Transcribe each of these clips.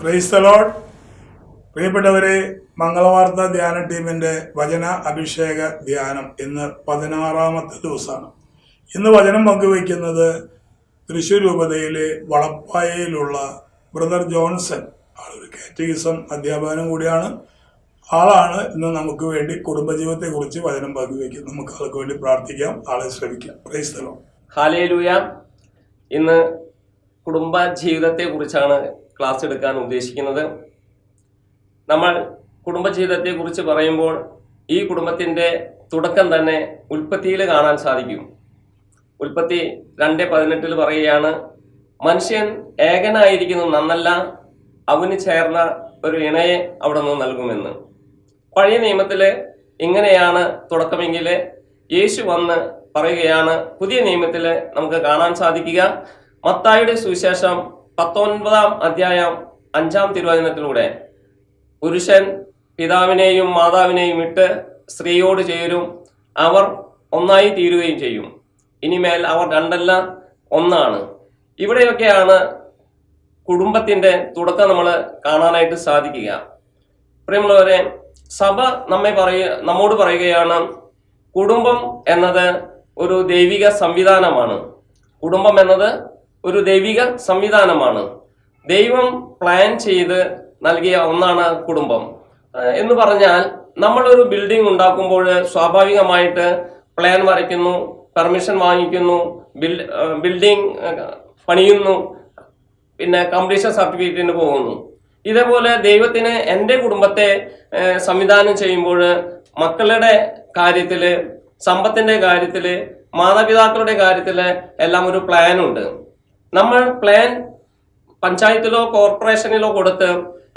Praise the Lord പ്രിയപ്പെട്ടവരെ മംഗളവാർത്ത ധ്യാന ടീമിന്റെ വചന അഭിഷേക ധ്യാനം ഇന്ന് പതിനാറാമത്തെ ദിവസമാണ്. ഇന്ന് വചനം പങ്കുവയ്ക്കുന്നത് തൃശ്ശൂർ രൂപതയിലെ വളപ്പായയിലുള്ള ബ്രദർ ജോൺസൺ. ആളൊരു കാറ്റഗിസം അധ്യാപകനും കൂടിയാണ്. ആളാണ് ഇന്ന് നമുക്ക് വേണ്ടി കുടുംബജീവിതത്തെക്കുറിച്ച് വചനം പങ്കുവയ്ക്കുന്നത് നമുക്ക് ആൾക്ക് വേണ്ടി പ്രാർത്ഥിക്കാം ആളെ ശ്രമിക്കാം പ്രൈസ് ദ ലോർഡ് ഹാലേലൂയ ഇന്ന് കുടുംബ ജീവിതത്തെക്കുറിച്ചാണ് ക്ലാസ് എടുക്കാൻ ഉദ്ദേശിക്കുന്നത്. നമ്മൾ കുടുംബജീവിതത്തെക്കുറിച്ച് പറയുമ്പോൾ ഈ കുടുംബത്തിന്റെ തുടക്കം തന്നെ ഉൽപ്പത്തിയിൽ കാണാൻ സാധിക്കും. ഉൽപ്പത്തി രണ്ട് പതിനെട്ടിൽ പറയുകയാണ് മനുഷ്യൻ ഏകനായിരിക്കുന്നു നന്നല്ല അവന് ചേർന്ന ഒരു ഇണയെ അവിടെ നിന്ന് നൽകുമെന്ന്. പഴയ നിയമത്തിൽ ഇങ്ങനെയാണ് തുടക്കമെങ്കിൽ യേശു വന്ന് പറയുകയാണ് പുതിയ നിയമത്തിൽ നമുക്ക് കാണാൻ സാധിക്കുക മത്തായുടെ സുവിശേഷം പത്തൊൻപതാം അധ്യായം അഞ്ചാം തിരുവചനത്തിലൂടെ പുരുഷൻ പിതാവിനെയും മാതാവിനെയും ഇട്ട് സ്ത്രീയോട് ചേരും. അവർ ഒന്നായി തീരുകയും ചെയ്യും. ഇനിമേൽ അവർ രണ്ടല്ല ഒന്നാണ്. ഇവിടെയൊക്കെയാണ് കുടുംബത്തിന്റെ തുടക്കം നമ്മൾ കാണാനായിട്ട് സാധിക്കുക. പ്രിയമുള്ളവരെ സഭ നമ്മെ പറയ നമ്മോട് പറയുകയാണ് കുടുംബം എന്നത് ഒരു ദൈവിക സംവിധാനമാണ്. കുടുംബം എന്നത് ഒരു ദൈവിക സംവിധാനമാണ്. ദൈവം പ്ലാൻ ചെയ്ത് നൽകിയ ഒന്നാണ് കുടുംബം. എന്ന് പറഞ്ഞാൽ നമ്മളൊരു ബിൽഡിംഗ് ഉണ്ടാക്കുമ്പോൾ സ്വാഭാവികമായിട്ട് പ്ലാൻ വരയ്ക്കുന്നു പെർമിഷൻ വാങ്ങിക്കുന്നു ബിൽ ബിൽഡിംഗ് പണിയുന്നു പിന്നെ കംപ്ലീഷൻ സർട്ടിഫിക്കറ്റിന് പോകുന്നു. ഇതേപോലെ ദൈവത്തിന് എന്റെ കുടുംബത്തെ സംവിധാനം ചെയ്യുമ്പോൾ മക്കളുടെ കാര്യത്തിൽ സമ്പത്തിന്റെ കാര്യത്തിൽ മാതാപിതാക്കളുടെ കാര്യത്തിൽ എല്ലാം ഒരു പ്ലാൻ ഉണ്ട്. നമ്മൾ പ്ലാൻ പഞ്ചായത്തിലോ കോർപ്പറേഷനിലോ കൊടുത്ത്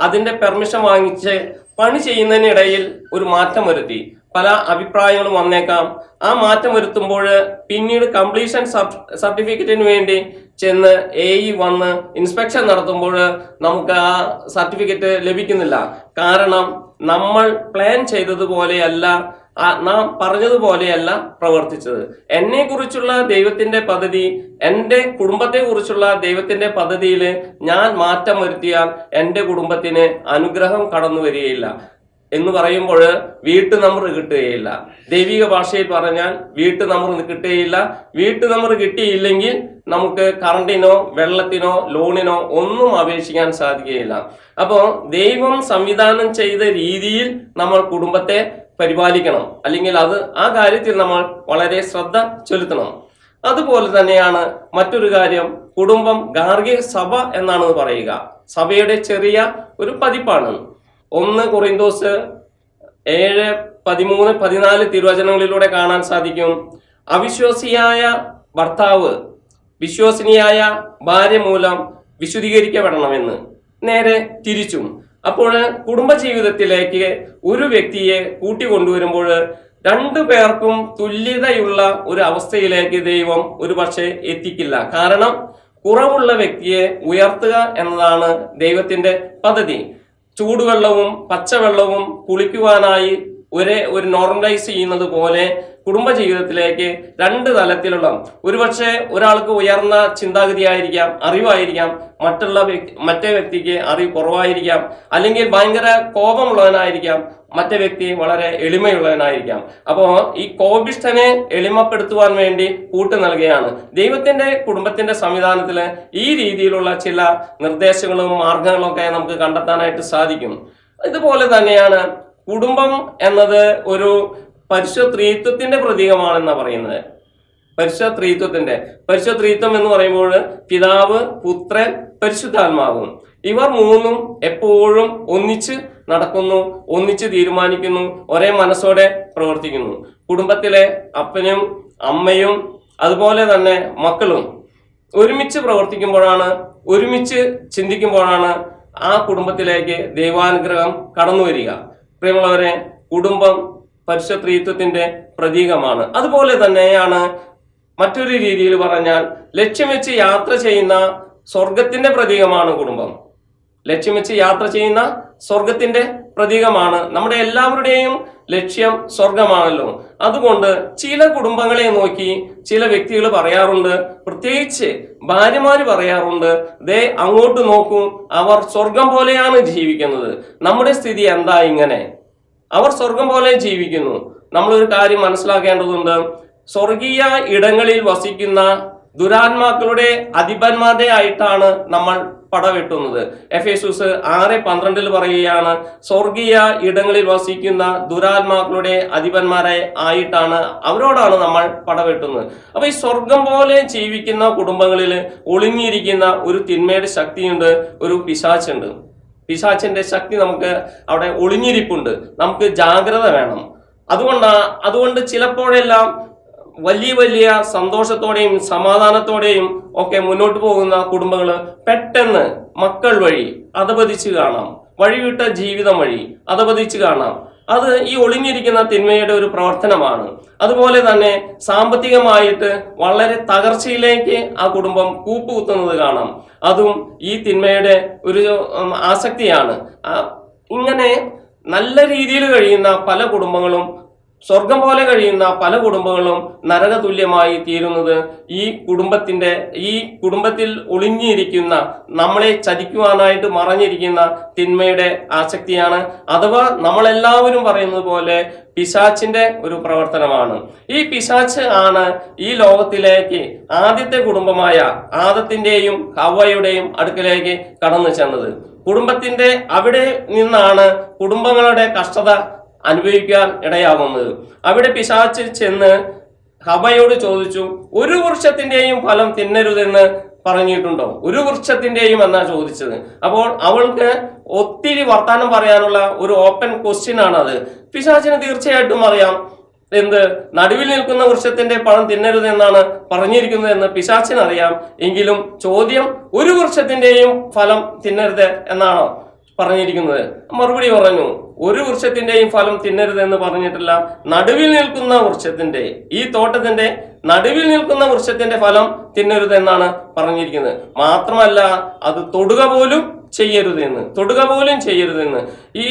അതിന്റെ പെർമിഷൻ വാങ്ങിച്ച് പണി ചെയ്യുന്നതിനിടയിൽ ഒരു മാറ്റം വരുത്തി. പല അഭിപ്രായങ്ങളും വന്നേക്കാം. ആ മാറ്റം വരുത്തുമ്പോൾ പിന്നീട് കംപ്ലീഷൻ സർട്ടിഫിക്കറ്റിന് വേണ്ടി ചെന്ന് എ ഇ വന്ന് ഇൻസ്പെക്ഷൻ നടത്തുമ്പോൾ നമുക്ക് ആ സർട്ടിഫിക്കറ്റ് ലഭിക്കുന്നില്ല. കാരണം നമ്മൾ പ്ലാൻ ചെയ്തതുപോലെയല്ല നാം പറഞ്ഞതുപോലെയല്ല പ്രവർത്തിച്ചത്. എന്നെ കുറിച്ചുള്ള ദൈവത്തിന്റെ പദ്ധതി എന്റെ കുടുംബത്തെ കുറിച്ചുള്ള ദൈവത്തിന്റെ പദ്ധതിയിൽ ഞാൻ മാറ്റം വരുത്തിയാൽ എന്റെ കുടുംബത്തിന് അനുഗ്രഹം കടന്നു വരികയില്ല. എന്ന് പറയുമ്പോൾ വീട്ടു നമ്പർ കിട്ടുകയില്ല. ദൈവിക ഭാഷയിൽ പറഞ്ഞാൽ വീട്ടു നമ്പർ കിട്ടുകയില്ല. വീട്ടു നമ്പർ കിട്ടിയില്ലെങ്കിൽ നമുക്ക് കറണ്ടിനോ വെള്ളത്തിനോ ലോണിനോ ഒന്നും അപേക്ഷിക്കാൻ സാധിക്കുകയില്ല. അപ്പോൾ ദൈവം സംവിധാനം ചെയ്ത രീതിയിൽ നമ്മൾ കുടുംബത്തെ പരിപാലിക്കണം. അല്ലെങ്കിൽ അത് ആ കാര്യത്തിൽ നമ്മൾ വളരെ ശ്രദ്ധ ചെലുത്തണം. അതുപോലെ തന്നെയാണ് മറ്റൊരു കാര്യം കുടുംബം ഗാർഹിക സഭ എന്നാണ് പറയുക. സഭയുടെ ചെറിയ ഒരു പതിപ്പാണ്. ഒന്ന് കുറിന്തോസ് ഏഴ് പതിമൂന്ന് പതിനാല് തിരുവചനങ്ങളിലൂടെ കാണാൻ സാധിക്കും. അവിശ്വാസിയായ ഭർത്താവ് വിശ്വസനീയായ ഭാര്യ മൂലം വിശുദ്ധീകരിക്കപ്പെടണമെന്ന് നേരെ തിരിച്ചും. അപ്പോൾ കുടുംബജീവിതത്തിലേക്ക് ഒരു വ്യക്തിയെ കൂട്ടിക്കൊണ്ടുവരുമ്പോൾ രണ്ടു പേർക്കും തുല്യതയുള്ള ഒരു അവസ്ഥയിലേക്ക് ദൈവം ഒരു പക്ഷേ എത്തിക്കില്ല. കാരണം കുറവുള്ള വ്യക്തിയെ ഉയർത്തുക എന്നതാണ് ദൈവത്തിന്റെ പദ്ധതി. ചൂടുവെള്ളവും പച്ചവെള്ളവും കുളിക്കുവാനായി ഒരേ ഒരു നോർമലൈസ് ചെയ്യുന്നത് പോലെ കുടുംബജീവിതത്തിലേക്ക് രണ്ട് തലത്തിലുള്ള ഒരുപക്ഷെ ഒരാൾക്ക് ഉയർന്ന ചിന്താഗതിയായിരിക്കാം അറിവായിരിക്കാം മറ്റുള്ള വ്യക്തി മറ്റേ വ്യക്തിക്ക് അറിവ് കുറവായിരിക്കാം അല്ലെങ്കിൽ ഭയങ്കര കോപമുള്ളവനായിരിക്കാം മറ്റേ വ്യക്തി വളരെ എളിമയുള്ളവനായിരിക്കാം. അപ്പോൾ ഈ കോപിഷ്ഠനെ എളിമപ്പെടുത്തുവാൻ വേണ്ടി കൂട്ട് നൽകുകയാണ്. ദൈവത്തിന്റെ കുടുംബത്തിന്റെ സംവിധാനത്തിൽ ഈ രീതിയിലുള്ള ചില നിർദ്ദേശങ്ങളും മാർഗങ്ങളും ഒക്കെ നമുക്ക് കണ്ടെത്താനായിട്ട് സാധിക്കും. ഇതുപോലെ തന്നെയാണ് കുടുംബം എന്നത് ഒരു പരിശുദ്ധ ത്രീത്വത്തിന്റെ പ്രതീകമാണെന്നാണ് പറയുന്നത്. പരിശുദ്ധ ത്രീത്വത്തിന്റെ പരിശുദ്ധ എന്ന് പറയുമ്പോൾ പിതാവ് പുത്രൻ പരിശുദ്ധാത്മാവും. ഇവർ മൂന്നും എപ്പോഴും ഒന്നിച്ച് നടക്കുന്നു ഒന്നിച്ച് തീരുമാനിക്കുന്നു ഒരേ മനസ്സോടെ പ്രവർത്തിക്കുന്നു. കുടുംബത്തിലെ അപ്പനും അമ്മയും അതുപോലെ തന്നെ മക്കളും ഒരുമിച്ച് പ്രവർത്തിക്കുമ്പോഴാണ് ഒരുമിച്ച് ചിന്തിക്കുമ്പോഴാണ് ആ കുടുംബത്തിലേക്ക് ദൈവാനുഗ്രഹം കടന്നു വരിക പ്രിയമുള്ളവരെ കുടുംബം പരിശുദ്ധത്വത്തിന്റെ പ്രതീകമാണ്. അതുപോലെ തന്നെയാണ് മറ്റൊരു രീതിയിൽ പറഞ്ഞാൽ ലക്ഷ്യം വെച്ച് യാത്ര ചെയ്യുന്ന സ്വർഗത്തിന്റെ പ്രതീകമാണ് കുടുംബം. ലക്ഷ്യം വെച്ച് യാത്ര ചെയ്യുന്ന സ്വർഗത്തിന്റെ പ്രതീകമാണ്. നമ്മുടെ എല്ലാവരുടെയും ലക്ഷ്യം സ്വർഗമാണല്ലോ അതുകൊണ്ട് ചില കുടുംബങ്ങളെ നോക്കി ചില വ്യക്തികൾ പറയാറുണ്ട് പ്രത്യേകിച്ച് ഭാര്യമാര് പറയാറുണ്ട് ദേ അങ്ങോട്ട് നോക്കൂ അവർ സ്വർഗം പോലെയാണ് ജീവിക്കുന്നത്. നമ്മുടെ സ്ഥിതി എന്താ ഇങ്ങനെ? അവർ സ്വർഗം പോലെ ജീവിക്കുന്നു. നമ്മളൊരു കാര്യം മനസ്സിലാക്കേണ്ടതുണ്ട്. സ്വർഗീയ ഇടങ്ങളിൽ വസിക്കുന്ന ദുരാത്മാക്കളുടെ അധിപന്മാരുടെ ആയിട്ടാണ് നമ്മൾ പടവെട്ടുന്നത്. എഫ് എഫേസൂസ് ആറ് പന്ത്രണ്ടിൽ പറയുകയാണ് സ്വർഗീയ ഇടങ്ങളിൽ വസിക്കുന്ന ദുരാത്മാക്കളുടെ അധിപന്മാരെ ആയിട്ടാണ് അവരോടാണ് നമ്മൾ പടവെട്ടുന്നത്. അപ്പൊ ഈ സ്വർഗം പോലെ ജീവിക്കുന്ന കുടുംബങ്ങളിൽ ഒളിഞ്ഞിരിക്കുന്ന ഒരു തിന്മയുടെ ശക്തിയുണ്ട് ഒരു പിശാച്ചുണ്ട്. പിശാച്ചിന്റെ ശക്തി നമുക്ക് അവിടെ ഒളിഞ്ഞിരിപ്പുണ്ട്. നമുക്ക് ജാഗ്രത വേണം. അതുകൊണ്ടാ അതുകൊണ്ട് ചിലപ്പോഴെല്ലാം വലിയ വലിയ സന്തോഷത്തോടെയും സമാധാനത്തോടെയും ഒക്കെ മുന്നോട്ട് പോകുന്ന കുടുംബങ്ങൾ പെട്ടെന്ന് മക്കൾ വഴി അധപതിച്ച് കാണാം. വഴിവിട്ട ജീവിതം വഴി അധപതിച്ച് കാണാം. അത് ഈ ഒളിഞ്ഞിരിക്കുന്ന തിന്മയുടെ ഒരു പ്രവർത്തനമാണ്. അതുപോലെ തന്നെ സാമ്പത്തികമായിട്ട് വളരെ തകർച്ചയിലേക്ക് ആ കുടുംബം കൂപ്പുകുത്തുന്നത് കാണാം. അതും ഈ തിന്മയുടെ ഒരു ആസക്തിയാണ്. ഇങ്ങനെ നല്ല രീതിയിൽ കഴിയുന്ന പല കുടുംബങ്ങളും സ്വർഗം പോലെ കഴിയുന്ന പല കുടുംബങ്ങളും നരക തുല്യമായി തീരുന്നത് ഈ കുടുംബത്തിന്റെ ഈ കുടുംബത്തിൽ ഒളിഞ്ഞിരിക്കുന്ന നമ്മളെ ചതിക്കുവാനായിട്ട് മറഞ്ഞിരിക്കുന്ന തിന്മയുടെ ആസക്തിയാണ്. അഥവാ നമ്മളെല്ലാവരും പറയുന്നത് പോലെ പിശാച്ചിന്റെ ഒരു പ്രവർത്തനമാണ്. ഈ പിശാച്ച് ആണ് ഈ ലോകത്തിലേക്ക് ആദ്യത്തെ കുടുംബമായ ആദത്തിന്റെയും ഹവയുടെയും അടുക്കലേക്ക് കടന്നു ചെന്നത്. കുടുംബത്തിന്റെ അവിടെ നിന്നാണ് കുടുംബങ്ങളുടെ കഷ്ടത അനുഭവിക്കാൻ ഇടയാകുന്നത്. അവിടെ പിശാച്ച് ചെന്ന് ഹബയോട് ചോദിച്ചു ഒരു വൃക്ഷത്തിന്റെയും ഫലം തിന്നരുതെന്ന് പറഞ്ഞിട്ടുണ്ടോ? ഒരു വൃക്ഷത്തിന്റെയും എന്നാ ചോദിച്ചത്. അപ്പോൾ അവൾക്ക് ഒത്തിരി വർത്താനം പറയാനുള്ള ഒരു ഓപ്പൺ ക്വസ്റ്റ്യൻ ആണത്. പിശാചിന് തീർച്ചയായിട്ടും അറിയാം എന്ത് നടുവിൽ നിൽക്കുന്ന വൃക്ഷത്തിന്റെ പഴം തിന്നരുത് എന്നാണ് പറഞ്ഞിരിക്കുന്നത് എന്ന് പിശാച്ചിനറിയാം എങ്കിലും ചോദ്യം ഒരു വൃക്ഷത്തിന്റെയും ഫലം തിന്നരുത് എന്നാണോ? പറഞ്ഞിരിക്കുന്നത്. മറുപടി പറഞ്ഞു ഒരു വൃക്ഷത്തിന്റെയും ഫലം തിന്നരുത് എന്ന് പറഞ്ഞിട്ടില്ല നടുവിൽ നിൽക്കുന്ന വൃക്ഷത്തിന്റെ ഈ തോട്ടത്തിന്റെ നടുവിൽ നിൽക്കുന്ന വൃക്ഷത്തിന്റെ ഫലം തിന്നരുത് എന്നാണ് പറഞ്ഞിരിക്കുന്നത്. മാത്രമല്ല അത് തൊടുക പോലും ചെയ്യരുതെന്ന് തൊടുക പോലും ചെയ്യരുതെന്ന്. ഈ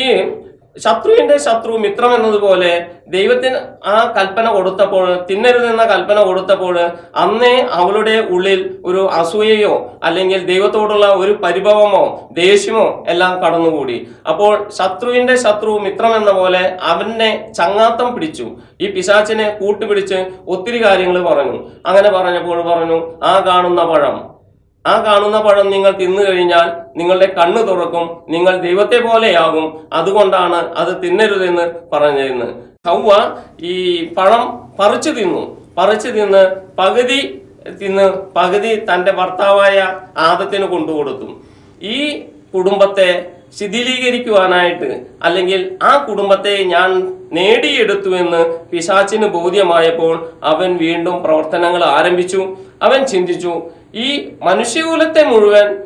ശത്രുവിന്റെ ശത്രു മിത്രം എന്നതുപോലെ ദൈവത്തിന് ആ കൽപ്പന കൊടുത്തപ്പോൾ തിന്നരുതെന്ന കൽപ്പന കൊടുത്തപ്പോൾ അന്നേ അവളുടെ ഉള്ളിൽ ഒരു അസൂയയോ അല്ലെങ്കിൽ ദൈവത്തോടുള്ള ഒരു പരിഭവമോ ദേഷ്യമോ എല്ലാം കടന്നുകൂടി. അപ്പോൾ ശത്രുവിന്റെ ശത്രു മിത്രം എന്ന പോലെ അവനെ ചങ്ങാത്തം പിടിച്ചു. ഈ പിശാച്ചിനെ കൂട്ടുപിടിച്ച് ഒത്തിരി കാര്യങ്ങൾ പറഞ്ഞു. അങ്ങനെ പറഞ്ഞപ്പോൾ പറഞ്ഞു ആ കാണുന്ന പഴം. ആ കാണുന്ന പഴം നിങ്ങൾ തിന്നു കഴിഞ്ഞാൽ നിങ്ങളുടെ കണ്ണ് തുറക്കും നിങ്ങൾ ദൈവത്തെ പോലെയാകും. അതുകൊണ്ടാണ് അത് തിന്നരുതെന്ന് പറഞ്ഞിരുന്നത്. ഹൗവ ഈ പഴം പറിച്ചു തിന്നു. പറിച്ചു തിന്ന് പകുതി തിന്ന് പകുതി തന്റെ ഭർത്താവായ ആദത്തിന് കൊണ്ടുകൊടുത്തു. ഈ കുടുംബത്തെ ശിഥിലീകരിക്കുവാനായിട്ട് അല്ലെങ്കിൽ ആ കുടുംബത്തെ ഞാൻ നേടിയെടുത്തു എന്ന് പിശാച്ചിന് ബോധ്യമായപ്പോൾ അവൻ വീണ്ടും പ്രവർത്തനങ്ങൾ ആരംഭിച്ചു. അവൻ ചിന്തിച്ചു ഈ മനുഷ്യകുലത്തെ മുഴുവൻ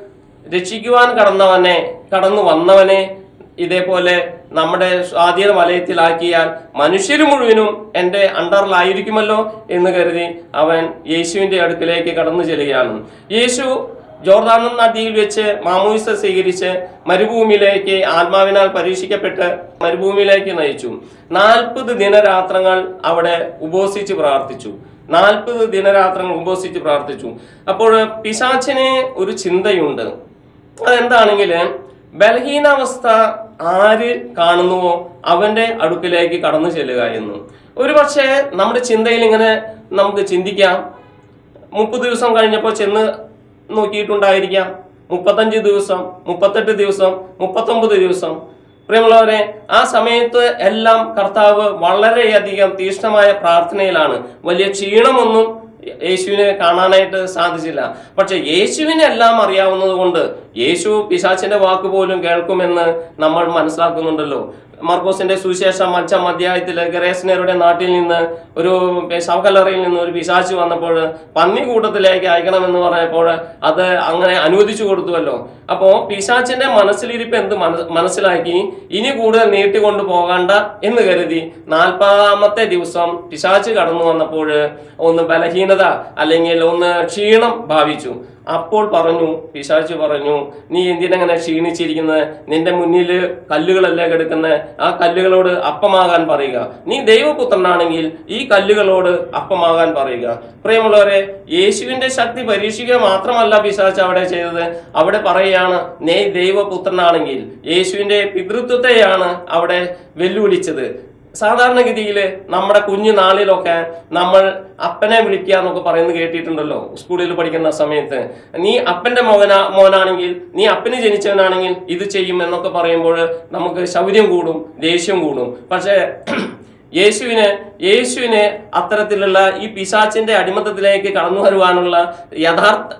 രക്ഷിക്കുവാൻ കടന്നവനെ കടന്നു വന്നവനെ ഇതേപോലെ നമ്മുടെ സ്വാധീന വലയത്തിലാക്കിയാൽ മനുഷ്യർ മുഴുവനും എന്റെ അണ്ടറിലായിരിക്കുമല്ലോ എന്ന് കരുതി അവൻ യേശുവിന്റെ അടുക്കിലേക്ക് കടന്നു ചെല്ലുകയാണ്. യേശു ജോർദാൻ നദിയിൽ വെച്ച് മാമൂസ സ്വീകരിച്ച് മരുഭൂമിയിലേക്ക് ആത്മാവിനാൽ പരീക്ഷിക്കപ്പെട്ട് മരുഭൂമിയിലേക്ക് നയിച്ചു. നാൽപ്പത് ദിനരാത്രങ്ങൾ അവിടെ ഉപവസിച്ച് പ്രാർത്ഥിച്ചു. നാൽപ്പത് ദിനരാത്രങ്ങൾ ഉപസിച്ച് പ്രാർത്ഥിച്ചു. അപ്പോൾ പിശാച്ചിന് ഒരു ചിന്തയുണ്ട്. അതെന്താണെങ്കിൽ ബലഹീനാവസ്ഥ ആര് കാണുന്നുവോ അവന്റെ അടുക്കിലേക്ക് കടന്നു ചെല്ലുക എന്ന്. ഒരു പക്ഷേ നമ്മുടെ ചിന്തയിൽ ഇങ്ങനെ നമുക്ക് ചിന്തിക്കാം. മുപ്പത് ദിവസം കഴിഞ്ഞപ്പോൾ ചെന്ന് നോക്കിയിട്ടുണ്ടായിരിക്കാം. മുപ്പത്തഞ്ച് ദിവസം മുപ്പത്തെട്ട് ദിവസം മുപ്പത്തൊമ്പത് ദിവസം. പ്രിയമുള്ളവരെ ആ സമയത്ത് എല്ലാം കർത്താവ് വളരെയധികം തീഷ്ണമായ പ്രാർത്ഥനയിലാണ്. വലിയ ക്ഷീണമൊന്നും യേശുവിനെ കാണാനായിട്ട് സാധിച്ചില്ല. പക്ഷെ യേശുവിനെ എല്ലാം അറിയാവുന്നത് കൊണ്ട് യേശു പിശാച്ചിന്റെ വാക്ക് പോലും കേൾക്കുമെന്ന് നമ്മൾ മനസ്സിലാക്കുന്നുണ്ടല്ലോ. മർക്കോസിന്റെ സുവിശേഷം അഞ്ചാം അധ്യായത്തിൽ ഗറേസ്നേരുടെ നാട്ടിൽ നിന്ന് ഒരു ശവകല്ലറയിൽ നിന്ന് ഒരു പിശാച്ച് വന്നപ്പോൾ പന്നി കൂട്ടത്തിലേക്ക് അയക്കണമെന്ന് പറഞ്ഞപ്പോൾ അത് അങ്ങനെ അനുവദിച്ചു കൊടുത്തുവല്ലോ. അപ്പോൾ പിശാച്ചിന്റെ മനസ്സിലിരിപ്പ് എന്ത് മനസ്സിലാക്കി? ഇനി കൂടുതൽ നീട്ടിക്കൊണ്ടു പോകണ്ട എന്ന് കരുതി നാൽപ്പതാമത്തെ ദിവസം പിശാച്ച് കടന്നു വന്നപ്പോൾ ഒന്ന് ബലഹീനത അല്ലെങ്കിൽ ഒന്ന് ക്ഷീണം ഭാവിച്ചു. അപ്പോൾ പറഞ്ഞു പിശാച്ച് പറഞ്ഞു നീ എന്തിനങ്ങനെ ക്ഷീണിച്ചിരിക്കുന്നത് നിന്റെ മുന്നിൽ കല്ലുകളല്ലേ കിടക്കുന്നത് ആ കല്ലുകളോട് അപ്പമാകാൻ പറയുക. നീ ദൈവപുത്രനാണെങ്കിൽ ഈ കല്ലുകളോട് അപ്പമാകാൻ പറയുക. പ്രിയമുള്ളവരെ യേശുവിന്റെ ശക്തി പരീക്ഷിക്കുക മാത്രമല്ല പിശാച്ച് അവിടെ ചെയ്തത്. അവിടെ പറയുകയാണ് നീ ദൈവപുത്രനാണെങ്കിൽ യേശുവിന്റെ പിതൃത്വത്തെയാണ് അവിടെ വെല്ലുവിളിച്ചത്. സാധാരണഗതിയിൽ നമ്മുടെ കുഞ്ഞു നാളിലൊക്കെ നമ്മൾ അപ്പനെ വിളിക്കുക എന്നൊക്കെ പറയുന്നത് കേട്ടിട്ടുണ്ടല്ലോ സ്കൂളിൽ പഠിക്കുന്ന സമയത്ത്. നീ അപ്പന്റെ മോനാ മോനാണെങ്കിൽ നീ അപ്പന് ജനിച്ചവനാണെങ്കിൽ ഇത് ചെയ്യും എന്നൊക്കെ പറയുമ്പോൾ നമുക്ക് ശൗര്യം കൂടും ദേഷ്യം കൂടും. പക്ഷേ യേശുവിന് യേശുവിന് അത്തരത്തിലുള്ള ഈ പിശാച്ചിന്റെ അടിമത്തത്തിലേക്ക് കടന്നു വരുവാനുള്ള യഥാർത്ഥ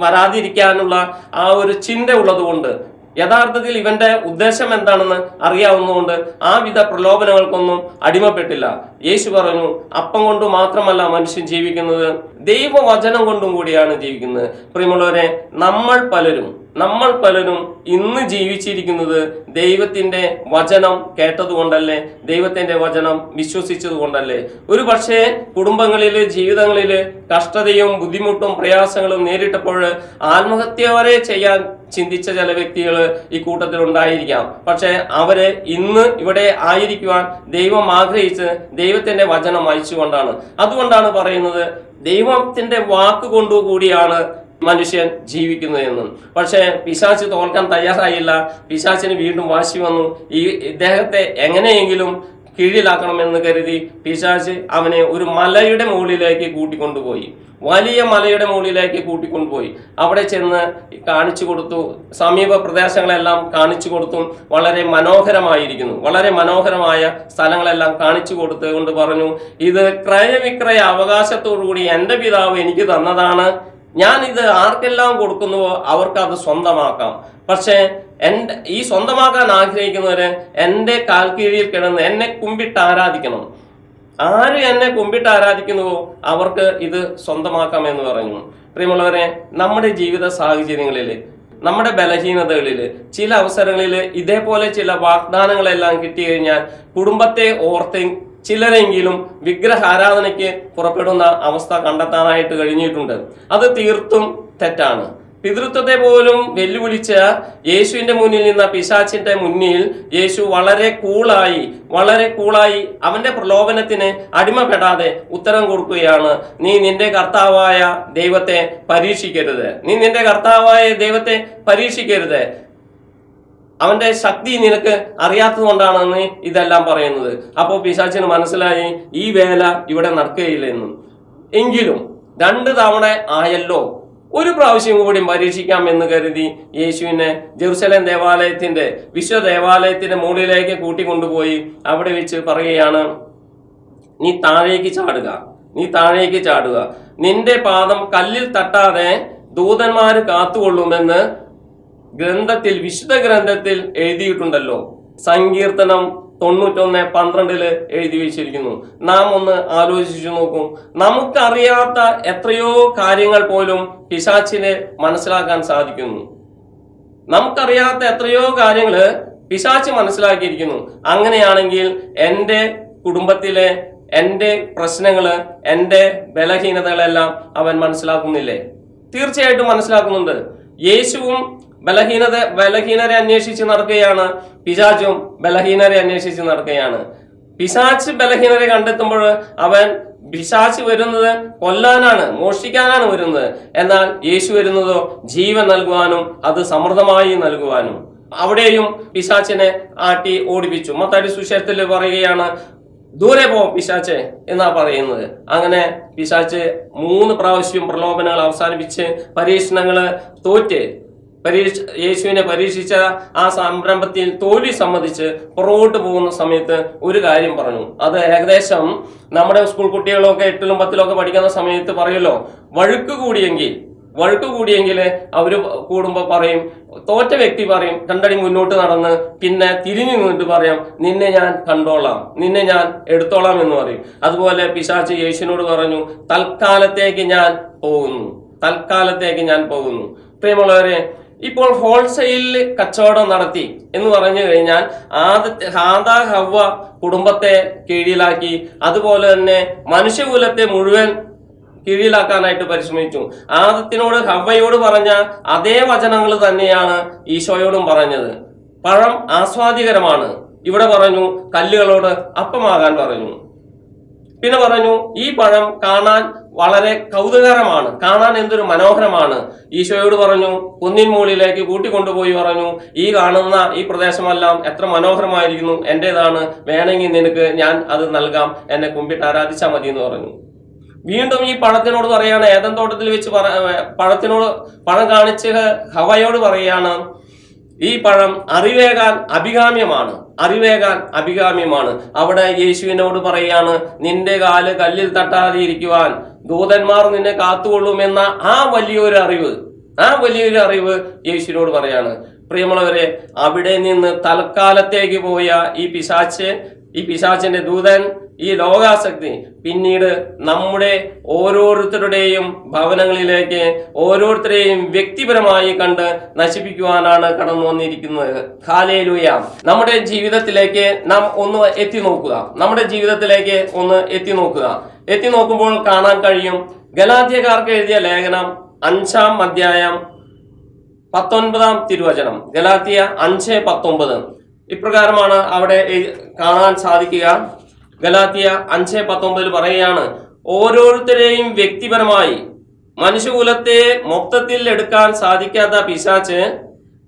വരാതിരിക്കാനുള്ള ആ ഒരു ചിന്ത ഉള്ളതുകൊണ്ട് യഥാർത്ഥത്തിൽ ഇവന്റെ ഉദ്ദേശം എന്താണെന്ന് അറിയാവുന്നതുകൊണ്ട് ആ വിധ പ്രലോഭനങ്ങൾക്കൊന്നും അടിമപ്പെട്ടില്ല. യേശു പറഞ്ഞു അപ്പം കൊണ്ട് മാത്രമല്ല മനുഷ്യൻ ജീവിക്കുന്നത്? ദൈവവചനം കൊണ്ടും കൂടിയാണ് ജീവിക്കുന്നത്. പ്രിയമുള്ളവരെ നമ്മൾ പലരും നമ്മൾ പലരും ഇന്ന് ജീവിച്ചിരിക്കുന്നത് ദൈവത്തിന്റെ വചനം കേട്ടതുകൊണ്ടല്ലേ ദൈവത്തിന്റെ വചനം വിശ്വസിച്ചതുകൊണ്ടല്ലേ. ഒരു പക്ഷേ കുടുംബങ്ങളിൽ ജീവിതങ്ങളിൽ കഷ്ടതയും ബുദ്ധിമുട്ടും പ്രയാസങ്ങളും നേരിട്ടപ്പോൾ ആത്മഹത്യ വരെ ചെയ്യാൻ ചിന്തിച്ച ചില വ്യക്തികൾ ഈ കൂട്ടത്തിൽ ഉണ്ടായിരിക്കാം. പക്ഷെ അവർ ഇന്ന് ഇവിടെ ആയിരിക്കുവാൻ ദൈവം ആഗ്രഹിച്ച് ദൈവത്തിന്റെ വചനം അയച്ചുകൊണ്ടാണ്. അതുകൊണ്ടാണ് പറയുന്നത് ദൈവത്തിന്റെ വാക്ക് കൊണ്ടുകൂടിയാണ് മനുഷ്യൻ ജീവിക്കുന്നു എന്നും. പക്ഷേ പിശാച്ച് തോൽക്കാൻ തയ്യാറായില്ല. പിശാച്ചിന് വീണ്ടും വാശി വന്നു. ഈ ഇദ്ദേഹത്തെ എങ്ങനെയെങ്കിലും കീഴിലാക്കണമെന്ന് കരുതി പിശാച്ച് അവനെ ഒരു മലയുടെ മുകളിലേക്ക് കൂട്ടിക്കൊണ്ടുപോയി. വലിയ മലയുടെ മുകളിലേക്ക് കൂട്ടിക്കൊണ്ടുപോയി. അവിടെ ചെന്ന് കാണിച്ചു കൊടുത്തു. സമീപ പ്രദേശങ്ങളെല്ലാം കാണിച്ചു കൊടുത്തും വളരെ മനോഹരമായിരിക്കുന്നു. വളരെ മനോഹരമായ സ്ഥലങ്ങളെല്ലാം കാണിച്ചു കൊടുത്തുകൊണ്ട് പറഞ്ഞു ഇത് ക്രയവിക്രയ അവകാശത്തോടു കൂടി എന്റെ പിതാവ് എനിക്ക് തന്നതാണ്. ഞാൻ ഇത് ആർക്കെല്ലാം കൊടുക്കുന്നുവോ അവർക്ക് അത് സ്വന്തമാക്കാം. പക്ഷേ എന്റെ ഈ സ്വന്തമാക്കാൻ ആഗ്രഹിക്കുന്നവര് എന്റെ കാൽ കീഴിൽ കിടന്ന് എന്നെ കുമ്പിട്ട് ആരാധിക്കണം. ആര് എന്നെ കുമ്പിട്ട് ആരാധിക്കുന്നുവോ അവർക്ക് ഇത് സ്വന്തമാക്കാം എന്ന് പറഞ്ഞു പ്രിയമുള്ളവരെ നമ്മുടെ ജീവിത സാഹചര്യങ്ങളിൽ നമ്മുടെ ബലഹീനതകളിൽ ചില അവസരങ്ങളിൽ ഇതേപോലെ ചില വാഗ്ദാനങ്ങളെല്ലാം കിട്ടി കഴിഞ്ഞാൽ കുടുംബത്തെ ഓർത്ത് ചിലരെങ്കിലും വിഗ്രഹ ആരാധനയ്ക്ക് പുറപ്പെടുന്ന അവസ്ഥ കണ്ടെത്താനായിട്ട് കഴിഞ്ഞിട്ടുണ്ട്. അത് തീർത്തും തെറ്റാണ്. പിതൃത്വത്തെ പോലും വെല്ലുവിളിച്ച യേശുവിന്റെ മുന്നിൽ നിന്ന പിശാച്ചിന്റെ മുന്നിൽ യേശു വളരെ കൂളായി വളരെ കൂളായി അവന്റെ പ്രലോഭനത്തിന് അടിമപ്പെടാതെ ഉത്തരം കൊടുക്കുകയാണ്. നീ നിന്റെ കർത്താവായ ദൈവത്തെ പരീക്ഷിക്കരുത്. നീ നിന്റെ കർത്താവായ ദൈവത്തെ പരീക്ഷിക്കരുത്. അവന്റെ ശക്തി നിനക്ക് അറിയാത്തതുകൊണ്ടാണ് നീ ഇതെല്ലാം പറയുന്നത്. അപ്പോൾ പിശാച്ചിന് മനസ്സിലായി ഈ വേല ഇവിടെ നടക്കുകയില്ലെന്നും. എങ്കിലും രണ്ട് തവണ ആയല്ലോ ഒരു പ്രാവശ്യം കൂടി പരീക്ഷിക്കാം എന്ന് കരുതി യേശുവിനെ ജെറുസലേം ദേവാലയത്തിന്റെ വിശ്വ ദേവാലയത്തിന്റെ മുകളിലേക്ക് കൂട്ടിക്കൊണ്ടുപോയി അവിടെ വെച്ച് പറയുകയാണ് നീ താഴേക്ക് ചാടുക നീ താഴേക്ക് ചാടുക. നിന്റെ പാദം കല്ലിൽ തട്ടാതെ ദൂതന്മാര് കാത്തുകൊള്ളുമെന്ന് ഗ്രന്ഥത്തിൽ വിശുദ്ധ ഗ്രന്ഥത്തിൽ എഴുതിയിട്ടുണ്ടല്ലോ. സങ്കീർത്തനം തൊണ്ണൂറ്റൊന്ന് പന്ത്രണ്ടിൽ എഴുതി വെച്ചിരിക്കുന്നു. നാം ഒന്ന് ആലോചിച്ചു നോക്കും. നമുക്കറിയാത്ത എത്രയോ കാര്യങ്ങൾ പോലും പിശാച്ചിന് മനസ്സിലാക്കാൻ സാധിക്കുന്നു. നമുക്കറിയാത്ത എത്രയോ കാര്യങ്ങൾ പിശാച്ച് മനസ്സിലാക്കിയിരിക്കുന്നു. അങ്ങനെയാണെങ്കിൽ എന്റെ കുടുംബത്തിലെ എന്റെ പ്രശ്നങ്ങൾ എന്റെ ബലഹീനതകളെല്ലാം അവൻ മനസ്സിലാക്കുന്നില്ലേ? തീർച്ചയായിട്ടും മനസ്സിലാക്കുന്നുണ്ട്. യേശുവും ബലഹീനത ബലഹീനരെ അന്വേഷിച്ച് നടക്കുകയാണ്. പിശാചും ബലഹീനരെ അന്വേഷിച്ച് നടക്കുകയാണ്. പിശാച്ച് ബലഹീനരെ കണ്ടെത്തുമ്പോൾ അവൻ പിശാച്ച് വരുന്നത് കൊല്ലാനാണ് മോഷ്ടിക്കാനാണ് വരുന്നത്. എന്നാൽ യേശു വരുന്നതോ ജീവൻ നൽകുവാനും അത് സമൃദ്ധമായി നൽകുവാനും അവിടെയും പിശാച്ചിനെ ആട്ടി ഓടിപ്പിച്ചു. മത്താടി സുശേഷത്തിൽ പറയുകയാണ് ദൂരെ പോ പിശാച്ച് എന്നാ പറയുന്നത്. അങ്ങനെ പിശാച്ച് മൂന്ന് പ്രാവശ്യം പ്രലോഭനങ്ങൾ അവസാനിപ്പിച്ച് പരീക്ഷണങ്ങൾ തോറ്റ്. പരീക്ഷ യേശുവിനെ പരീക്ഷിച്ച ആ സംരംഭത്തിൽ തോൽവി സമ്മതിച്ച് പുറകോട്ട് പോകുന്ന സമയത്ത് ഒരു കാര്യം പറഞ്ഞു. അത് ഏകദേശം നമ്മുടെ സ്കൂൾ കുട്ടികളൊക്കെ എട്ടിലും പത്തിലും ഒക്കെ പഠിക്കുന്ന സമയത്ത് പറയുമല്ലോ വഴുക്ക് കൂടിയെങ്കിൽ വഴുക്ക് കൂടിയെങ്കിൽ അവർ കൂടുമ്പോൾ പറയും തോറ്റ വ്യക്തി പറയും രണ്ടടി മുന്നോട്ട് നടന്ന് പിന്നെ തിരിഞ്ഞു നിന്നിട്ട് പറയാം നിന്നെ ഞാൻ കണ്ടോളാം നിന്നെ ഞാൻ എടുത്തോളാം എന്ന് പറയും. അതുപോലെ പിശാച്ച് യേശുവിനോട് പറഞ്ഞു തൽക്കാലത്തേക്ക് ഞാൻ പോകുന്നു തൽക്കാലത്തേക്ക് ഞാൻ പോകുന്നു. പ്രിയമുള്ളവരെ ഇപ്പോൾ ഹോൾസെയിലിൽ കച്ചവടം നടത്തി എന്ന് പറഞ്ഞു കഴിഞ്ഞാൽ ആദ്യത്തെ ഹാദ ഹവ കുടുംബത്തെ കീഴിലാക്കി അതുപോലെ തന്നെ മനുഷ്യകുലത്തെ മുഴുവൻ കീഴിലാക്കാനായിട്ട് പരിശ്രമിച്ചു. ആദത്തിനോട് ഹവയോട് പറഞ്ഞ അതേ വചനങ്ങൾ തന്നെയാണ് ഈശോയോടും പറഞ്ഞത്. പഴം ആസ്വാദികരമാണ് ഇവിടെ പറഞ്ഞു കല്ലുകളോട് അപ്പമാകാൻ പറഞ്ഞു. പിന്നെ പറഞ്ഞു ഈ പഴം കാണാൻ വളരെ കൗതുകരമാണ് കാണാൻ എന്തൊരു മനോഹരമാണ്. ഈശോയോട് പറഞ്ഞു കുന്നിൻ മുകളിലേക്ക് കൂട്ടിക്കൊണ്ടുപോയി പറഞ്ഞു ഈ കാണുന്ന ഈ പ്രദേശമെല്ലാം എത്ര മനോഹരമായിരിക്കുന്നു എന്റേതാണ്. വേണമെങ്കിൽ നിനക്ക് ഞാൻ അത് നൽകാം. എന്നെ കുമ്പിട്ട് ആരാധിച്ചാൽ മതി എന്ന് പറഞ്ഞു. വീണ്ടും ഈ പഴത്തിനോട് പറയാണ് ഏതൻ തോട്ടത്തിൽ വെച്ച് പഴത്തിനോട് പഴം കാണിച്ച് ഹവയോട് പറയാണ് ഈ പഴം അറിവേകാൻ അഭികാമ്യമാണ്. അറിവേകാൻ അഭികാമ്യമാണ്. അവിടെ യേശുവിനോട് പറയാണ് നിന്റെ കാൽ കല്ലിൽ തട്ടാതിരിക്കുവാൻ ദൂതന്മാർ നിന്നെ കാത്തുകൊള്ളുമെന്ന ആ വലിയൊരു അറിവ്. ആ വലിയൊരു അറിവ് യേശുവിനോട് പറയാണ്. പ്രിയമുള്ളവരെ അവിടെ നിന്ന് തൽക്കാലത്തേക്ക് പോയ ഈ പിശാച്ച് ഈ പിശാചിന്റെ ദൂതൻ ഈ ലോകാസക്തി പിന്നീട് നമ്മുടെ ഓരോരുത്തരുടെയും ഭവനങ്ങളിലേക്ക് ഓരോരുത്തരെയും വ്യക്തിപരമായി കണ്ട് നശിപ്പിക്കുവാനാണ് കടന്നു വന്നിരിക്കുന്നത്. ഹാലേലൂയ. നമ്മുടെ ജീവിതത്തിലേക്ക് നാം ഒന്ന് എത്തി നോക്കുക. നമ്മുടെ ജീവിതത്തിലേക്ക് ഒന്ന് എത്തി നോക്കുക. എത്തി നോക്കുമ്പോൾ കാണാൻ കഴിയും ഗലാത്യക്കാർക്ക് എഴുതിയ ലേഖനം അഞ്ചാം അധ്യായം പത്തൊൻപതാം തിരുവചനം. ഗലാത്തിയ അഞ്ച് പത്തൊമ്പത്. ഇപ്രകാരമാണ് അവിടെ കാണാൻ സാധിക്കുക. ഗലാത്തിയ അഞ്ച് പത്തൊമ്പതിൽ പറയുകയാണ് ഓരോരുത്തരെയും വ്യക്തിപരമായി മനുഷ്യകുലത്തെ മൊത്തത്തിൽ എടുക്കാൻ സാധിക്കാത്ത പിശാച്ച്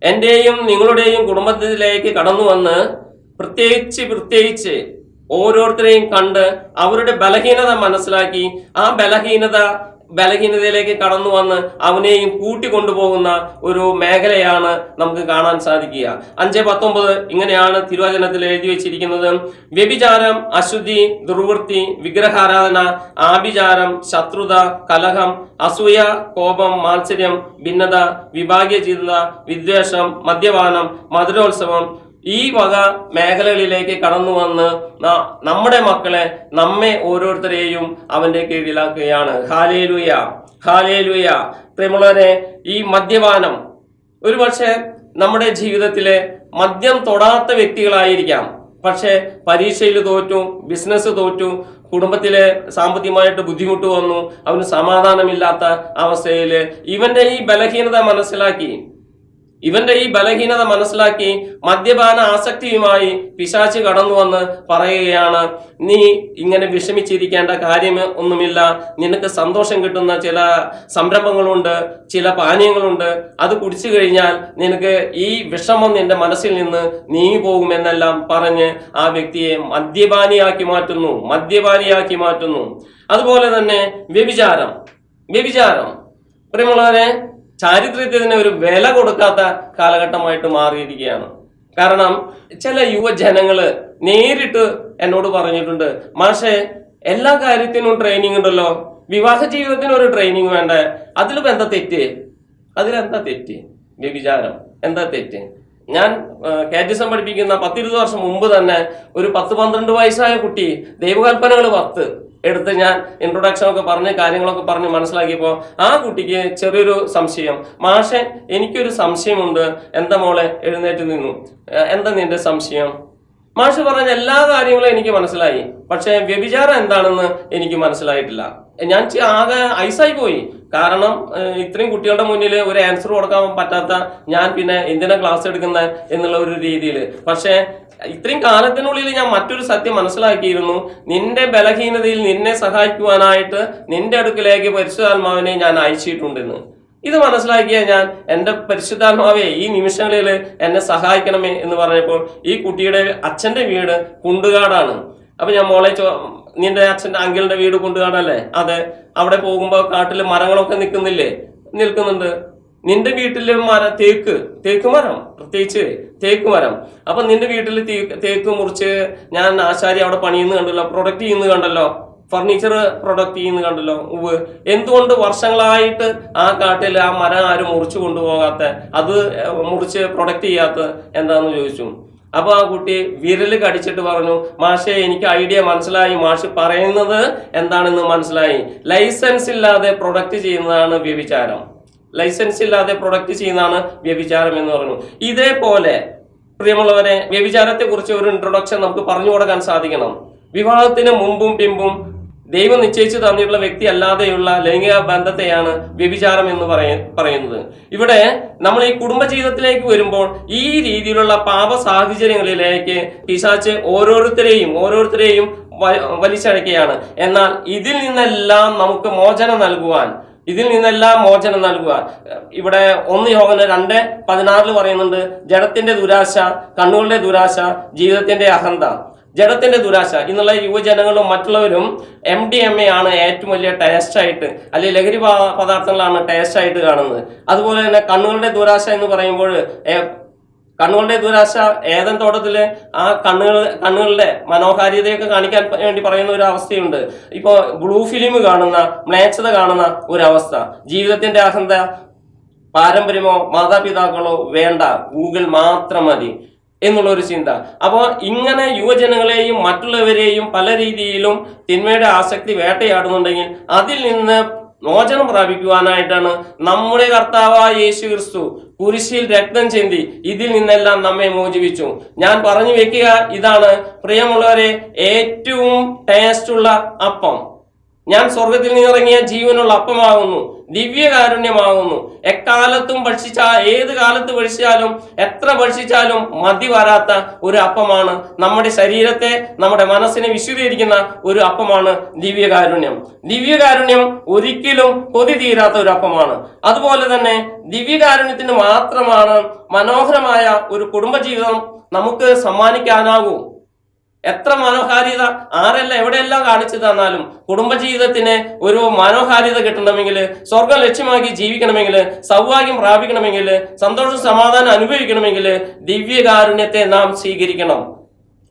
എന്റെയും നിങ്ങളുടെയും കുടുംബത്തിലേക്ക് കടന്നു വന്ന് പ്രത്യേകിച്ച് പ്രത്യേകിച്ച് ഓരോരുത്തരെയും കണ്ട് അവരുടെ ബലഹീനത മനസ്സിലാക്കി ആ ബലഹീനത ബലഹീനതയിലേക്ക് കടന്നു വന്ന് അവനെയും കൂട്ടിക്കൊണ്ടുപോകുന്ന ഒരു മേഖലയാണ് നമുക്ക് കാണാൻ സാധിക്കുക. അഞ്ച് പത്തൊമ്പത് ഇങ്ങനെയാണ് തിരുവചനത്തിൽ എഴുതി വെച്ചിരിക്കുന്നത്. വ്യഭിചാരം അശുദ്ധി ദുർവൃത്തി വിഗ്രഹാരാധന ആഭിചാരം ശത്രുത കലഹം അസൂയ കോപം മാത്സര്യം ഭിന്നത വിഭാഗീയ ചിന്ത വിദ്വേഷം മദ്യപാനം മധുരോത്സവം ഈ വക മേഖലകളിലേക്ക് കടന്നു വന്ന് നമ്മുടെ മക്കളെ നമ്മെ ഓരോരുത്തരെയും അവന്റെ കീഴിലാക്കുകയാണ്. Hallelujah hallelujah. പ്രിയമുള്ളവരെ ഈ മദ്യപാനം ഒരുപക്ഷെ നമ്മുടെ ജീവിതത്തിലെ മദ്യം തൊടാത്ത വ്യക്തികളായിരിക്കാം. പക്ഷേ പരീക്ഷയിൽ തോറ്റു ബിസിനസ് തോറ്റു കുടുംബത്തിലെ സാമ്പത്തികമായിട്ട് ബുദ്ധിമുട്ട് വന്നു അവന് സമാധാനമില്ലാത്ത അവസ്ഥയിൽ ഇവന്റെ ഈ ബലഹീനത മനസ്സിലാക്കി ഇവന്റെ ഈ ബലഹീനത മനസ്സിലാക്കി മദ്യപാന ആസക്തിയുമായി പിശാച്ച് കടന്നു വന്ന് പറയുകയാണ് നീ ഇങ്ങനെ വിഷമിച്ചിരിക്കേണ്ട കാര്യം ഒന്നുമില്ല. നിനക്ക് സന്തോഷം കിട്ടുന്ന ചില സംരംഭങ്ങളുണ്ട് ചില പാനീയങ്ങളുണ്ട്. അത് കുടിച്ചു കഴിഞ്ഞാൽ നിനക്ക് ഈ വിഷമം നിന്റെ മനസ്സിൽ നിന്ന് നീങ്ങി പോകുമെന്നെല്ലാം പറഞ്ഞ് ആ വ്യക്തിയെ മദ്യപാനിയാക്കി മാറ്റുന്നു മദ്യപാനിയാക്കി മാറ്റുന്നു. അതുപോലെ തന്നെ വ്യഭിചാരം. വ്യഭിചാരം. പ്രിയമുള്ളവരെ ചാരിത്രത്തിന് ഒരു വില കൊടുക്കാത്ത കാലഘട്ടമായിട്ട് മാറിയിരിക്കുകയാണ്. കാരണം ചില യുവജനങ്ങൾ നേരിട്ട് എന്നോട് പറഞ്ഞിട്ടുണ്ട് മാഷെ എല്ലാ കാര്യത്തിനും ട്രെയിനിങ് ഉണ്ടല്ലോ. വിവാഹ ജീവിതത്തിന് ഒരു ട്രെയിനിങ് വേണ്ടേ? അതിലും എന്താ തെറ്റ്? അതിലെന്താ തെറ്റ്? വ്യഭിചാരം. എന്താ തെറ്റ്? ഞാൻ കാറ്റിസം പഠിപ്പിക്കുന്ന പത്തിരുപത് വർഷം മുമ്പ് തന്നെ ഒരു പത്ത് പന്ത്രണ്ട് വയസ്സായ കുട്ടി ദൈവകൽപ്പനകൾ പത്ത് എടുത്ത് ഞാൻ ഇൻട്രൊഡക്ഷൻ ഒക്കെ പറഞ്ഞ് കാര്യങ്ങളൊക്കെ പറഞ്ഞ് മനസ്സിലാക്കിയപ്പോൾ ആ കുട്ടിക്ക് ചെറിയൊരു സംശയം. മാഷെ എനിക്കൊരു സംശയമുണ്ട്. എന്താ മോളെ എഴുന്നേറ്റ് നിന്നു. "ഏ, എന്താ നിന്റെ സംശയം? മാഷ് പറഞ്ഞ എല്ലാ കാര്യങ്ങളും എനിക്ക് മനസ്സിലായി. പക്ഷേ വ്യഭിചാരം എന്താണെന്ന് എനിക്ക് മനസ്സിലായിട്ടില്ല. ഞാൻ ആകെ ഐസായി പോയി. കാരണം ഇത്രയും കുട്ടികളുടെ മുന്നിൽ ഒരു ആൻസർ കൊടുക്കാൻ പറ്റാത്ത ഞാൻ പിന്നെ എന്തിനാ ക്ലാസ് എടുക്കുന്നത് എന്നുള്ള ഒരു രീതിയിൽ പക്ഷേ ഇത്രയും കാലത്തിനുള്ളിൽ ഞാൻ മറ്റൊരു സത്യം മനസ്സിലാക്കിയിരുന്നു. നിന്റെ ബലഹീനതയിൽ നിന്നെ സഹായിക്കുവാനായിട്ട് നിന്റെ അടുക്കിലേക്ക് പരിശുദ്ധാത്മാവിനെ ഞാൻ അയച്ചിട്ടുണ്ടെന്ന്. ഇത് മനസ്സിലാക്കിയ ഞാൻ എന്റെ പരിശുദ്ധാത്മാവെ ഈ നിമിഷങ്ങളിൽ എന്നെ സഹായിക്കണമേ എന്ന് പറഞ്ഞപ്പോൾ ഈ കുട്ടിയുടെ അച്ഛന്റെ വീട് കുണ്ടുകാടാണ്. അപ്പൊ ഞാൻ മോളെ നിന്റെ അച്ഛന്റെ അങ്കിളിന്റെ വീട് കുണ്ടുകാടല്ലേ അതെ. അവിടെ പോകുമ്പോൾ കാട്ടിൽ മരങ്ങളൊക്കെ നിൽക്കുന്നില്ലേ? നിൽക്കുന്നുണ്ട്. നിന്റെ വീട്ടിലെ മര തേക്ക്. തേക്ക് മരം പ്രത്യേകിച്ച് തേക്ക് മരം. അപ്പൊ നിന്റെ വീട്ടിൽ തേക്ക് മുറിച്ച് ഞാൻ ആശാരി അവിടെ പണിയുന്നു കണ്ടല്ലോ. പ്രൊഡക്റ്റ് ചെയ്യുന്നു കണ്ടല്ലോ. ഫർണിച്ചർ പ്രൊഡക്റ്റ് ചെയ്യുന്നു കണ്ടല്ലോ. ഉവ് എന്തുകൊണ്ട് വർഷങ്ങളായിട്ട് ആ കാട്ടിൽ ആ മരം ആരും മുറിച്ചു കൊണ്ടുപോകാത്ത അത് മുറിച്ച് പ്രൊഡക്റ്റ് ചെയ്യാത്ത എന്താന്ന് ചോദിച്ചു? അപ്പൊ ആ കുട്ടി വിരൽ കടിച്ചിട്ട് പറഞ്ഞു മാഷെ എനിക്ക് ഐഡിയ മനസ്സിലായി. മാഷ് പറയുന്നത് എന്താണെന്ന് മനസ്സിലായി. ലൈസൻസ് ഇല്ലാതെ പ്രൊഡക്റ്റ് ചെയ്യുന്നതാണ് വ്യഭിചാരം. ലൈസൻസ് ഇല്ലാതെ പ്രൊഡക്റ്റ് ചെയ്യുന്നതാണ് വ്യഭിചാരം എന്ന് പറഞ്ഞു. ഇതേപോലെ പ്രിയമുള്ളവരെ വ്യഭിചാരത്തെ കുറിച്ച് ഒരു ഇൻട്രൊഡക്ഷൻ നമുക്ക് പറഞ്ഞു കൊടുക്കാൻ സാധിക്കണം. വിവാഹത്തിന് മുമ്പും പിമ്പും ദൈവം നിശ്ചയിച്ചു തന്നിട്ടുള്ള വ്യക്തി അല്ലാതെയുള്ള ലൈംഗിക ബന്ധത്തെയാണ് വ്യഭിചാരം എന്ന് പറയ പറയുന്നത്. ഇവിടെ നമ്മൾ ഈ കുടുംബജീവിതത്തിലേക്ക് വരുമ്പോൾ ഈ രീതിയിലുള്ള പാപ സാഹചര്യങ്ങളിലേക്ക് പിശാച്ച് ഓരോരുത്തരെയും ഓരോരുത്തരെയും വലിച്ചടക്കുകയാണ്. എന്നാൽ ഇതിൽ നിന്നെല്ലാം നമുക്ക് മോചനം നൽകുവാൻ ഇതിൽ നിന്നെല്ലാം മോചനം നൽകുക ഇവിടെ ഒന്ന് യോഗന രണ്ട് പതിനാറിൽ പറയുന്നുണ്ട് ജഡത്തിന്റെ ദുരാശ കണ്ണുകളുടെ ദുരാശ ജീവിതത്തിന്റെ അഹന്ത. ജഡത്തിന്റെ ദുരാശ. ഇന്നുള്ള യുവജനങ്ങളും മറ്റുള്ളവരും എം ഡി എം എ ആണ് ഏറ്റവും വലിയ ടേസ്റ്റ് ആയിട്ട് അല്ലെങ്കിൽ ലഹരി പദാർത്ഥങ്ങളാണ് ടേസ്റ്റ് ആയിട്ട് കാണുന്നത്. അതുപോലെ തന്നെ കണ്ണുകളുടെ ദുരാശ എന്ന് പറയുമ്പോൾ കണ്ണുകളുടെ ദുരാശ ഏതൻ തോട്ടത്തിൽ ആ കണ്ണുകൾ കണ്ണുകളുടെ മനോഹാരിതയൊക്കെ കാണിക്കാൻ വേണ്ടി പറയുന്ന ഒരു അവസ്ഥയുണ്ട്. ഇപ്പോൾ ബ്ലൂ ഫിലിം കാണുന്ന മ്ലേച്ഛത കാണുന്ന ഒരു അവസ്ഥ ജീവിതത്തിന്റെ അഹന്ത പാരമ്പര്യമോ മാതാപിതാക്കളോ വേണ്ട. ഗൂഗിൾ മാത്രം മതി. എന്നുള്ള ഒരു ചിന്ത. അപ്പോൾ ഇങ്ങനെ യുവജനങ്ങളെയും മറ്റുള്ളവരെയും പല രീതിയിലും തിന്മയുടെ ആസക്തി വേട്ടയാടുന്നുണ്ടെങ്കിൽ അതിൽ നിന്ന് മോചനം പ്രാപിക്കുവാനായിട്ടാണ് നമ്മുടെ കർത്താവായ യേശു ക്രിസ്തു കുരിശിൽ രക്തം ചിന്തി ഇതിൽ നിന്നെല്ലാം നമ്മെ മോചിപ്പിച്ചു. ഞാൻ പറഞ്ഞു വെക്കുക ഇതാണ് പ്രിയമുള്ളവരെ ഏറ്റവും ടേസ്റ്റുള്ള അപ്പം. ഞാൻ സ്വർഗത്തിൽ നിന്നിറങ്ങിയ ജീവനുള്ള അപ്പമാകുന്നു. ദിവ്യകാരുണ്യമാകുന്നു. എക്കാലത്തും ഭക്ഷിച്ച ഏത് കാലത്ത് ഭക്ഷിച്ചാലും എത്ര ഭക്ഷിച്ചാലും മതി വരാത്ത ഒരു അപ്പമാണ് നമ്മുടെ ശരീരത്തെ നമ്മുടെ മനസ്സിനെ വിശുദ്ധീകരിക്കുന്ന ഒരു അപ്പമാണ് ദിവ്യകാരുണ്യം. ദിവ്യകാരുണ്യം ഒരിക്കലും കൊതി തീരാത്ത ഒരു അപ്പമാണ്. അതുപോലെ തന്നെ ദിവ്യകാരുണ്യത്തിന് മാത്രമാണ് മനോഹരമായ ഒരു കുടുംബജീവിതം നമുക്ക് സമ്മാനിക്കാനാകൂ. എത്ര മനോഹാരിത ആരെല്ലാം എവിടെയെല്ലാം കാണിച്ചു തന്നാലും കുടുംബജീവിതത്തിന് ഒരു മനോഹാരിത കിട്ടണമെങ്കിൽ സ്വർഗം ലക്ഷ്യമാക്കി ജീവിക്കണമെങ്കിൽ സൗഭാഗ്യം പ്രാപിക്കണമെങ്കിൽ സന്തോഷം സമാധാനം അനുഭവിക്കണമെങ്കിൽ ദിവ്യകാരുണ്യത്തെ നാം സ്വീകരിക്കണം.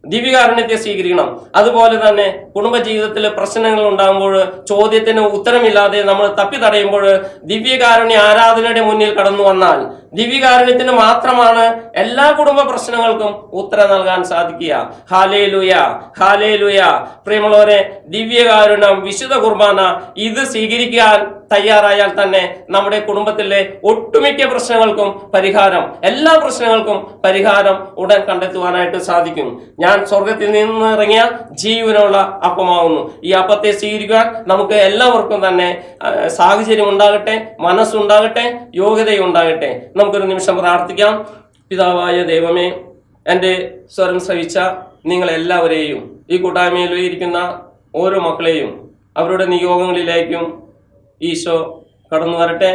ദിവ്യകാരുണ്യത്തെ സ്വീകരിക്കണം. അതുപോലെ തന്നെ കുടുംബജീവിതത്തിൽ പ്രശ്നങ്ങൾ ഉണ്ടാകുമ്പോൾ ചോദ്യത്തിന് ഉത്തരമില്ലാതെ നമ്മൾ തപ്പി തടയുമ്പോൾ ദിവ്യകാരുണ്യ ആരാധനയുടെ മുന്നിൽ കടന്നു വന്നാൽ ദിവ്യകാരുണ്യത്തിന് മാത്രമാണ് എല്ലാ കുടുംബ പ്രശ്നങ്ങൾക്കും ഉത്തരം നൽകാൻ സാധിക്കുക. ഹാലേ ലുയ ഹാലേ ലുയ പ്രിയമുള്ളവരെ ദിവ്യകാരുണ്യം വിശുദ്ധ കുർബാന ഇത് സ്വീകരിക്കാൻ തയ്യാറായാൽ തന്നെ നമ്മുടെ കുടുംബത്തിലെ ഒട്ടുമിക്ക പ്രശ്നങ്ങൾക്കും പരിഹാരം എല്ലാ പ്രശ്നങ്ങൾക്കും പരിഹാരം ഉടൻ കണ്ടെത്തുവാനായിട്ട് സാധിക്കും. ഞാൻ സ്വർഗത്തിൽ നിന്ന് ഇറങ്ങിയ ജീവനുള്ള അപ്പമാവുന്നു ഈ അപ്പത്തെ സ്വീകരിക്കാൻ നമുക്ക് എല്ലാവർക്കും തന്നെ സാഹചര്യം ഉണ്ടാകട്ടെ മനസ്സുണ്ടാകട്ടെ യോഗ്യതയുണ്ടാകട്ടെ. നമുക്കൊരു നിമിഷം പ്രാർത്ഥിക്കാം. പിതാവായ ദൈവമേ എന്റെ സ്വരം ശ്രവിച്ച നിങ്ങളെല്ലാവരെയും ഈ കൂട്ടായ്മയിൽ ഇരിക്കുന്ന ഓരോ മക്കളെയും അവരുടെ നിയോഗങ്ങളിലേക്കും ഈശോ കടന്നു വരട്ടെ.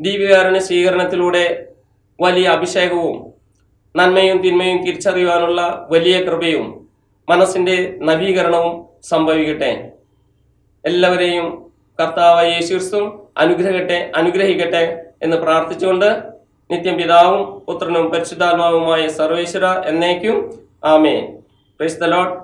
ദീപികാരുണ്യ സ്വീകരണത്തിലൂടെ വലിയ അഭിഷേകവും നന്മയും തിന്മയും തിരിച്ചറിയുവാനുള്ള വലിയ കൃപയും മനസ്സിന്റെ നവീകരണവും സംഭവിക്കട്ടെ. എല്ലാവരെയും കർത്താവ് യേശുക്രിസ്തു അനുഗ്രഹിക്കട്ടെ അനുഗ്രഹിക്കട്ടെ. എന്ന് പ്രാർത്ഥിച്ചുകൊണ്ട് നിത്യം പിതാവും പുത്രനും പരിശുദ്ധാത്മാവുമായ സർവേശ്വര എന്നേക്കും. ആമേ ക്രൈസ്തലോട്ട്